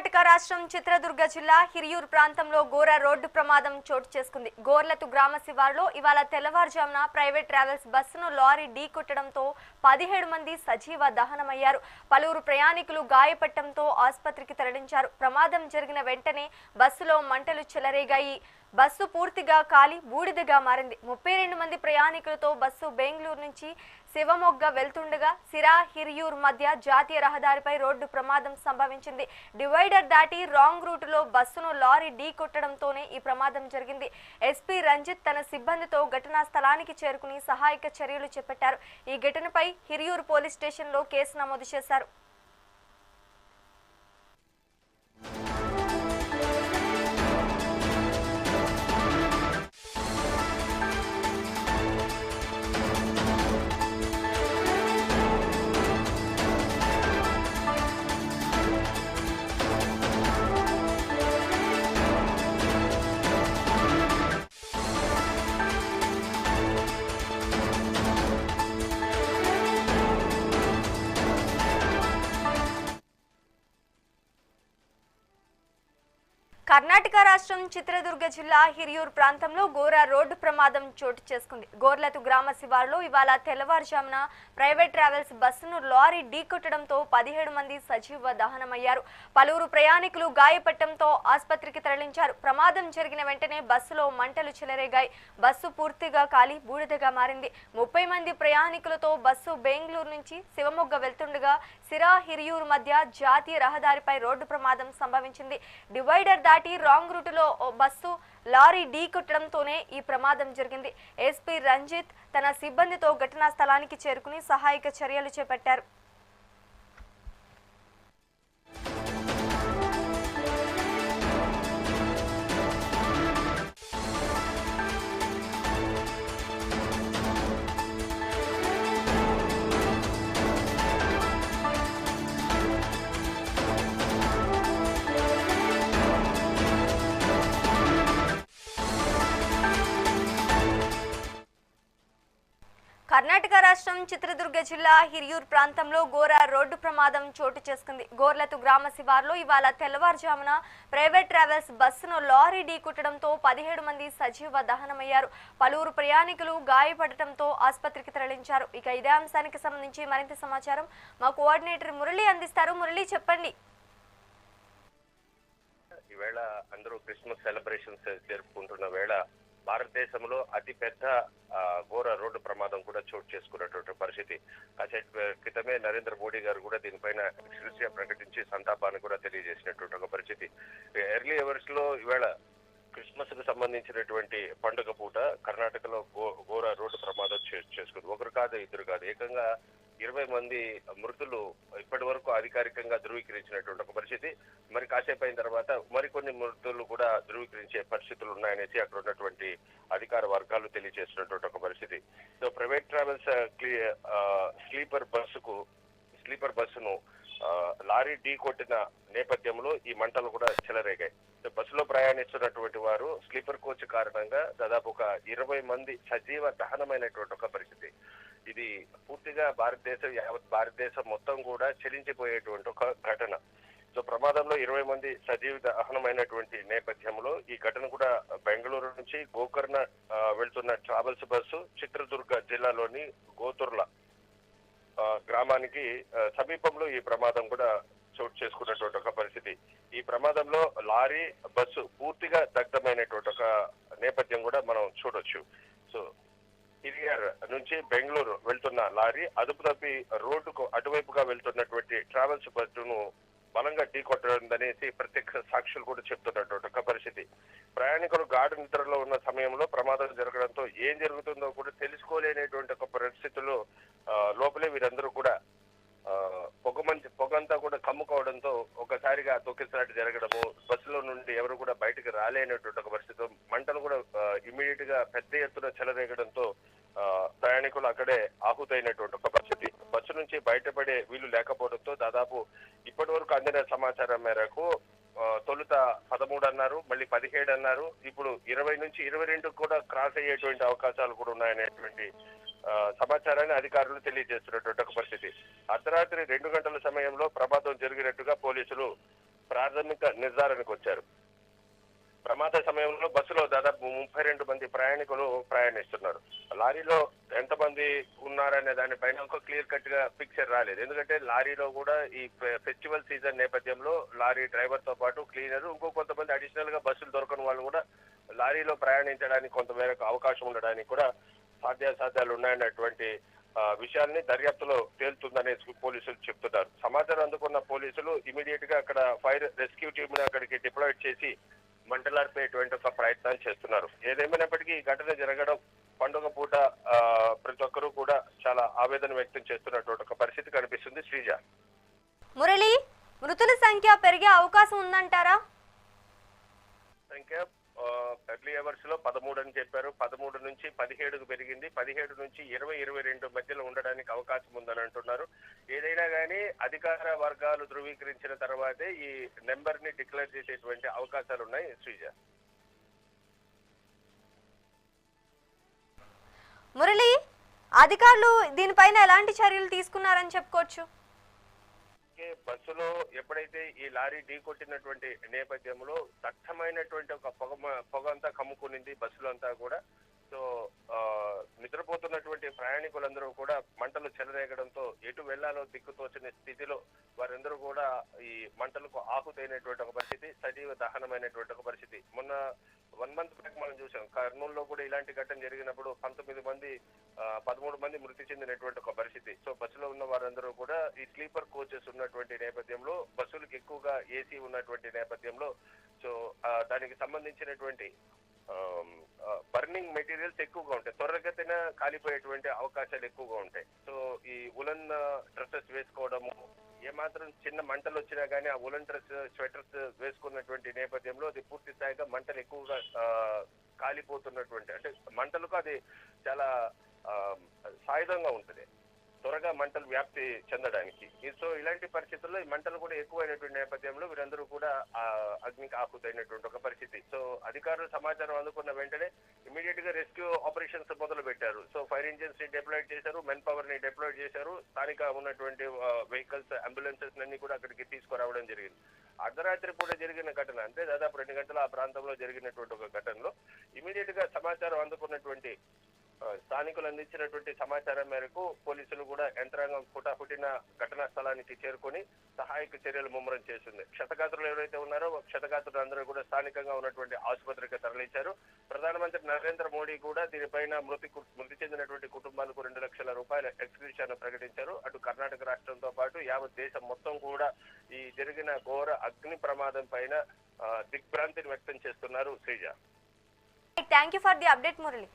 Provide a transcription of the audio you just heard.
కర్ణాటక రాష్ట్రం చిత్రదుర్గ జిల్లా హిరియూర్ ప్రాంతంలో ఘోర రోడ్డు ప్రమాదం చోటు చేసుకుంది. గోర్లతు గ్రామ శివారులో ఇవాళ తెల్లవారుజామున ప్రైవేట్ ట్రావెల్స్ బస్సును లారీ ఢీ కొట్టడంతో పదిహేడు మంది సజీవ దహనమయ్యారు. పలువురు ప్రయాణికులు గాయపడటంతో ఆసుపత్రికి తరలించారు. ప్రమాదం జరిగిన వెంటనే బస్సులో మంటలు చెలరేగాయి. బస్సు పూర్తిగా కాలి బూడిదగా మారింది. ముప్పై రెండు మంది ప్రయాణికులతో బస్సు బెంగళూరు నుంచి శివమొగ్గ వెళ్తుండగా సిరా హిరియూర్ మధ్య జాతీయ రహదారిపై రోడ్డు ప్రమాదం సంభవించింది. డివైడర్ దాటి రాంగ్ రూటులో బస్సును లారీ ఢీ కొట్టడంతోనే ఈ ప్రమాదం జరిగింది. ఎస్పీ రంజిత్ తన సిబ్బందితో ఘటనా స్థలానికి చేరుకుని సహాయక చర్యలు చేపట్టారు. ఈ ఘటనపై హిరియూర్ పోలీస్ స్టేషన్లో కేసు నమోదు చేశారు. కర్ణాటక రాష్ట్రం చిత్రదుర్గ జిల్లా హిరియూర్ ప్రాంతంలో ఘోర రోడ్డు ప్రమాదం చోటు చేసుకుంది. గోర్లతు గ్రామ శివారులో ఇవాళ తెల్లవారుజామున ప్రైవేట్ ట్రావెల్స్ బస్సును లారీ ఢీకొట్టడంతో పదిహేడు మంది సజీవ దహనమయ్యారు. పలువురు ప్రయాణికులు గాయపడటంతో ఆసుపత్రికి తరలించారు. ప్రమాదం జరిగిన వెంటనే బస్సులో మంటలు చెలరేగాయి. బస్సు పూర్తిగా కాలి బూడిదగా మారింది. ముప్పై మంది ప్రయాణికులతో బస్సు బెంగళూరు నుంచి శివమొగ్గ వెళ్తుండగా సిరా హిరియూర్ మధ్య జాతీయ రహదారిపై రోడ్డు ప్రమాదం సంభవించింది. డివైడర్ దాటి రాంగ్ రూటులో బస్సు లారీ ఢీ కొట్టడంతోనే ఈ ప్రమాదం జరిగింది. ఎస్పీ రంజిత్ తన సిబ్బందితో ఘటనా స్థలానికి చేరుకుని సహాయక చర్యలు చేపట్టారు. కర్ణాటక రాష్ట్రం చిత్రదుర్గ జిల్లా హిరియూర్ ప్రాంతంలో ఘోర రోడ్డు ప్రమాదం చోటు చేసుకుంది. గోర్లతు గ్రామ శివార్లో ఇవాళ తెల్లవారుజామున ప్రైవేట్ ట్రావెల్స్ బస్సును లారీ ఢీకుట్టడంతో పదిహేడు మంది సజీవ దహనమయ్యారు. పలువురు ప్రయాణికులు గాయపడటంతో ఆసుపత్రికి తరలించారు. ఇక ఇదే అంశానికి సంబంధించి మరింత సమాచారం మా కోఆర్డినేటర్ మురళి అందిస్తారు. మురళి చెప్పండి. ఈవేళ అందరూ క్రిస్మస్ సెలబ్రేషన్స్ జరుపుకుంటున్న వేళ భారతదేశంలో అతిపెద్ద ఆ, ఘోర రోడ్డు ప్రమాదం కూడా చోటు చేసుకున్నటువంటి పరిస్థితి. కాసేపు క్రితమే నరేంద్ర మోడీ గారు కూడా దీనిపైన ఎక్స్క్లూసివ్ ప్రకటించి సంతాపాన్ని కూడా తెలియజేసినటువంటి ఒక పరిస్థితి. ఎర్లీ అవర్స్లో ఈవేళ క్రిస్మస్కు సంబంధించినటువంటి పండుగ పూట కర్ణాటకలో ఘోర రోడ్డు ప్రమాదం చేసుకుంది. ఒకరు కాదు ఇద్దరు కాదు. ఏకంగా ఇరవై మంది మృతులు ఇప్పటి వరకు అధికారికంగా ధృవీకరించినటువంటి ఒక పరిస్థితి. మరి కాసేపు అయిన తర్వాత మరికొన్ని మృతులు కూడా ధృవీకరించే పరిస్థితులు ఉన్నాయనేసి అక్కడ ఉన్నటువంటి అధికార వర్గాలు తెలియజేసినటువంటి ఒక పరిస్థితి. సో ప్రైవేట్ ట్రావెల్స్ స్లీపర్ బస్సుకు స్లీపర్ బస్సును లారీ ఢీ కొట్టిన నేపథ్యంలో ఈ మంటలు కూడా చెలరేగాయి. బస్సులో ప్రయాణిస్తున్నటువంటి వారు స్లీపర్ కోచ్ కారణంగా దాదాపు ఒక ఇరవై మంది సజీవ దహనమైనటువంటి ఒక పరిస్థితి. ఇది పూర్తిగా భారతదేశం యావత్ భారతదేశం మొత్తం కూడా చెలించిపోయేటువంటి ఒక ఘటన. సో ప్రమాదంలో ఇరవై మంది సజీవ దహనమైనటువంటి నేపథ్యంలో ఈ ఘటన కూడా బెంగళూరు నుంచి గోకర్ణ వెళ్తున్న ట్రావెల్స్ బస్సు చిత్రదుర్గ జిల్లాలోని గోతుర్ల ఆ, గ్రామానికి సమీపంలో ఈ ప్రమాదం కూడా చోటు చేసుకున్నటువంటి ఒక పరిస్థితి. ఈ ప్రమాదంలో లారీ బస్సు పూర్తిగా దగ్ధమైనటువంటి ఒక నేపథ్యం కూడా మనం చూడొచ్చు. సో ఇది నుంచి బెంగళూరు లారీ అదుపు తప్పి రోడ్డుకు అటువైపుగా వెళ్తున్నటువంటి ట్రావెల్స్ బస్సును బలంగా ఢీ ఢీకొట్టదనేసి ప్రత్యక్ష సాక్షులు కూడా చెప్తున్నటువంటి ఒక పరిస్థితి. ప్రయాణికులు గాఢ నిద్రలో ఉన్న సమయంలో ప్రమాదం జరగడంతో ఏం జరుగుతుందో కూడా తెలుసుకోలేనటువంటి ఒక పరిస్థితులు లోపలే వీరందరూ కూడా పొగ మంచి పొగంతా కూడా కమ్ముకోవడంతో ఒకసారిగా తొక్కిసలాట జరగడము బస్సులో నుండి ఎవరు కూడా బయటకు రాలేనటువంటి ఒక పరిస్థితి. మంటలు కూడా ఇమీడియట్గా పెద్ద ఎత్తున చెలరేగడంతో ప్రయాణికులు అక్కడే ఆహుతైనటువంటి ఒక పరిస్థితి. బస్సు నుంచి బయటపడే వీలు లేకపోవడంతో దాదాపు ఇప్పటి వరకు అందిన సమాచారం మేరకు తొలుత పదమూడు అన్నారు మళ్ళీ పదిహేడు అన్నారు. ఇప్పుడు ఇరవై నుంచి ఇరవై రెండు కూడా క్రాస్ అయ్యేటువంటి అవకాశాలు కూడా ఉన్నాయనేటువంటి సమాచారాన్ని అధికారులు తెలియజేస్తున్నటువంటి ఒక పరిస్థితి. అర్ధరాత్రి రెండు గంటల సమయంలో ప్రమాదం జరిగినట్టుగా పోలీసులు ప్రాథమిక నిర్ధారణకు వచ్చారు. ప్రమాద సమయంలో బస్సులో దాదాపు ముప్పై రెండు మంది ప్రయాణికులు ప్రయాణిస్తున్నారు. లారీలో ఎంతమంది ఉన్నారనే దానిపైన ఒక క్లియర్ కట్గా పిక్చర్ రాలేదు. ఎందుకంటే లారీలో కూడా ఈ ఫెస్టివల్ సీజన్ నేపథ్యంలో లారీ డ్రైవర్తో పాటు క్లీనర్ ఇంకో కొంతమంది అడిషనల్గా బస్సులు దొరకని వాళ్ళు కూడా లారీలో ప్రయాణించడానికి కొంతమేరకు అవకాశం ఉండడానికి కూడా సాధ్యాసాధ్యాలు ఉన్నాయన్నటువంటి విషయాన్ని దర్యాప్తులో తేలుతుందనే పోలీసులు చెప్తున్నారు. సమాచారం అందుకున్న పోలీసులు ఇమీడియట్గా అక్కడ ఫైర్ రెస్క్యూ టీమ్ని అక్కడికి డిప్లాయ్ చేసి మంటలార్పేటువంటి ఒక ప్రయత్నాలు చేస్తున్నారు. ఏదేమైనప్పటికీ ఈ ఘటన జరగడం పండుగ పూట ప్రతి ఒక్కరూ కూడా చాలా ఆవేదన వ్యక్తం చేస్తున్నటువంటి ఒక పరిస్థితి కనిపిస్తుంది. శ్రీజ. మురళి మృతుల సంఖ్య పెరిగే అవకాశం ఉందంటారా? సంఖ్య ఎర్లీ అవర్స్లో పదమూడు అని చెప్పారు. పదమూడు నుంచి పదిహేడుకు పెరిగింది. పదిహేడు నుంచి ఇరవై ఇరవై రెండు మధ్యలో ఉండడానికి అవకాశం ఉందని అంటున్నారు. ఏదైనా కానీ అధికార వర్గాలు ధృవీకరించిన తర్వాతే ఈ నెంబర్ని డిక్లేర్ చేసేటువంటి అవకాశాలు ఉన్నాయి శ్రీజ. మురళి అధికారులు దీనిపైన ఎలాంటి చర్యలు తీసుకున్నారని చెప్పుకోవచ్చు? అలాగే బస్సులో ఎప్పుడైతే ఈ లారీ ఢీ కొట్టినటువంటి నేపథ్యంలో దట్టమైనటువంటి ఒక పొగ పొగ అంతా కమ్ముకునింది బస్సులో అంతా కూడా. సో నిద్రపోతున్నటువంటి ప్రయాణికులందరూ కూడా మంటలు చెలరేగడంతో ఎటు వెళ్ళాలో దిక్కుతోచని స్థితిలో వారందరూ కూడా ఈ మంటలకు ఆహుతైనటువంటి ఒక పరిస్థితి సజీవ దహనమైనటువంటి ఒక పరిస్థితి. మొన్న వన్ మంత్ బ్యాక్ మనం చూసాం కర్నూలులో కూడా ఇలాంటి ఘటన జరిగినప్పుడు పంతొమ్మిది మంది పదమూడు మంది మృతి చెందినటువంటి ఒక పరిస్థితి. సో బస్సులో ఉన్న వారందరూ కూడా ఈ స్లీపర్ కోచెస్ ఉన్నటువంటి నేపథ్యంలో బస్సులకు ఎక్కువగా ఏసీ ఉన్నటువంటి నేపథ్యంలో సో దానికి సంబంధించినటువంటి బర్నింగ్ మెటీరియల్స్ ఎక్కువగా ఉంటాయి. త్వరగతిన కాలిపోయేటువంటి అవకాశాలు ఎక్కువగా ఉంటాయి. సో ఈ ఉలన్ డ్రెస్సెస్ వేసుకోవడము ఏమాత్రం చిన్న మంటలు వచ్చినా కానీ ఆ ఉలన్ డ్రెస్ స్వెటర్స్ వేసుకున్నటువంటి నేపథ్యంలో అది పూర్తి స్థాయిగా మంటలు ఎక్కువగా కాలిపోతున్నటువంటి అంటే మంటలకు అది చాలా సాయుధంగా ఉంటుంది. త్వరగా మంటలు వ్యాప్తి చెందడానికి. సో ఇలాంటి పరిస్థితుల్లో ఈ మంటలు కూడా ఎక్కువైనటువంటి నేపథ్యంలో వీరందరూ కూడా ఆ అగ్నికి ఆహుతైనటువంటి ఒక పరిస్థితి. సో అధికారులు సమాచారం అందుకున్న వెంటనే ఇమీడియట్గా రెస్క్యూ ఆపరేషన్స్ మొదలు పెట్టారు సో ఫైర్ ఇంజిన్స్ని డిప్లాయ్ చేశారు మెన్ పవర్ని డిప్లాయ్ చేశారు స్థానిక ఉన్నటువంటి వెహికల్స్ అంబులెన్సెస్ అన్ని కూడా అక్కడికి తీసుకురావడం జరిగింది. అర్ధరాత్రి పూట జరిగిన ఘటన అంటే దాదాపు రెండు గంటల ఆ ప్రాంతంలో జరిగినటువంటి ఒక ఘటనలో ఇమీడియట్గా సమాచారం అందుకున్నటువంటి స్థానికులు అందించినటువంటి సమాచారం మేరకు పోలీసులు కూడా యంత్రాంగం పుటాపుటిన ఘటనా స్థలానికి చేరుకొని సహాయక చర్యలు ముమ్మరం చేసింది. క్షతగాత్రులు ఎవరైతే ఉన్నారో క్షతగాత్రులు అందరూ కూడా స్థానికంగా ఉన్నటువంటి ఆసుపత్రికి తరలించారు. ప్రధానమంత్రి నరేంద్ర మోడీ కూడా దీనిపైన మృతి మృతి చెందినటువంటి కుటుంబాలకు రెండు లక్షల రూపాయల ఎక్స్క్యూషన్ ప్రకటించారు. అటు కర్ణాటక రాష్ట్రంతో పాటు యావత్ దేశం మొత్తం కూడా ఈ జరిగిన ఘోర అగ్ని ప్రమాదం పైన దిగ్భ్రాంతిని వ్యక్తం చేస్తున్నారు Sreeja. Thank you for the update Murali